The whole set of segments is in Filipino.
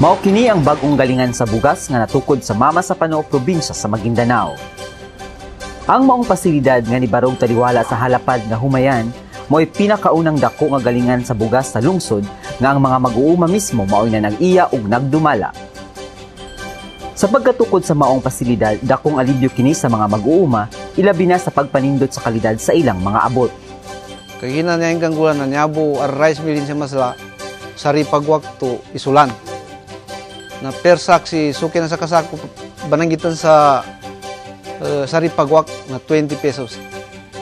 Mao kini ang bag-ong galingan sa bugas nga natukod sa Mama sa Pano probinsya sa Maguindanao. Ang maong pasilidad nga nibarog taliwala sa halapad nga humayan mo'y pinakaunang dako nga galingan sa bugas sa lungsod nga ang mga mag-uuma mismo mao'y na nag-iya ug nagdumala. Sa pagkatukod sa maong pasilidad, dakong alibyo kini sa mga mag-uuma, ilabi na sa pagpanindot sa kalidad sa ilang mga abot. Kay hina niya yung ganggulan na niyabo ar rice milling sa masla sari pagwakto isulan. Na per sak si suki na sa kasako bananggitan sa uh, sari pagwak na 20 pesos.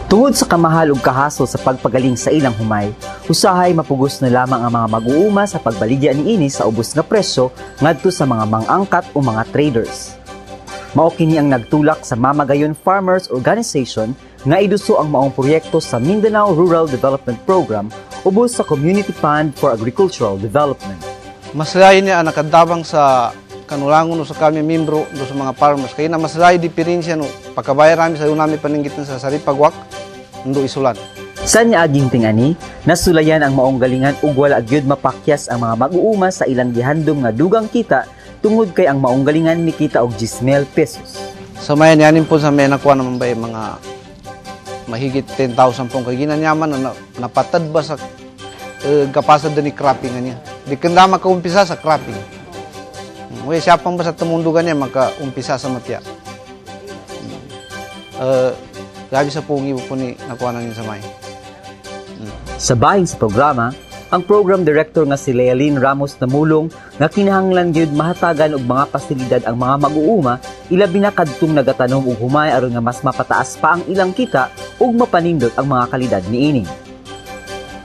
Tungod sa kamahal ug kahaso sa pagpagaling sa ilang humay, usahay mapugos na lamang ang mga mag-uuma sa pagbaligya ni ini sa ubos nga presyo ngadto sa mga mangangkat o mga traders. Mao kini ang nagtulak sa Mamagayon Farmers Organization nga iduso ang maong proyekto sa Mindanao Rural Development Program ubos sa Community Fund for Agricultural Development. Maslayin niya ang nakadabang sa kanulangon sa kami membro do sa mga farmers kay na maslayi diferensya no pagkabayar namin sa unami paninggitan sa sari pagwak ndo isulan. Sa niya aging tingani, nasulayan ang maong galingan ug wala gyud mapakyas ang mga mag-uuma sa ilang gihandom nga dugang kita tungod kay ang maong galingan ni kita og 10,000 pesos. Sa mayan yanin po sa may nakuha naman ba yung mga mahigit 10,000 pong kay ginanyaman na napatad ba sa uh, kapasad ni cropping nga niya. Di kanda makaumpisa sa cropping. Uy, siya pang ba sa tumundugan niya makaumpisa sa matya. Uh, Grabe sa pungi po ni nakuha na sa may. Sa bahin sa programa, ang program director nga si Lealyn Ramos namulong nga kinahanglan gyud mahatagan og mga pasilidad ang mga mag-uuma ilabi na kadtong nagatanom og humay aron nga mas mapataas pa ang ilang kita ug mapanindot ang mga kalidad niini.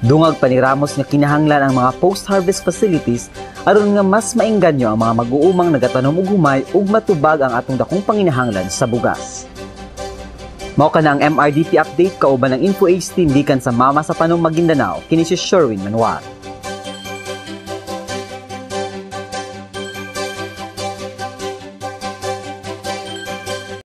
Dungag pa ni Ramos nga kinahanglan ang mga post-harvest facilities aron nga mas maingganyo ang mga mag-uumang nagatanom og humay ug matubag ang atong dakong panginahanglan sa bugas. Mao ka na ang MRDP update kauban ng InfoAge team gikan sa Mama sa Panong Maguindanao kini si Sherwin Manuel.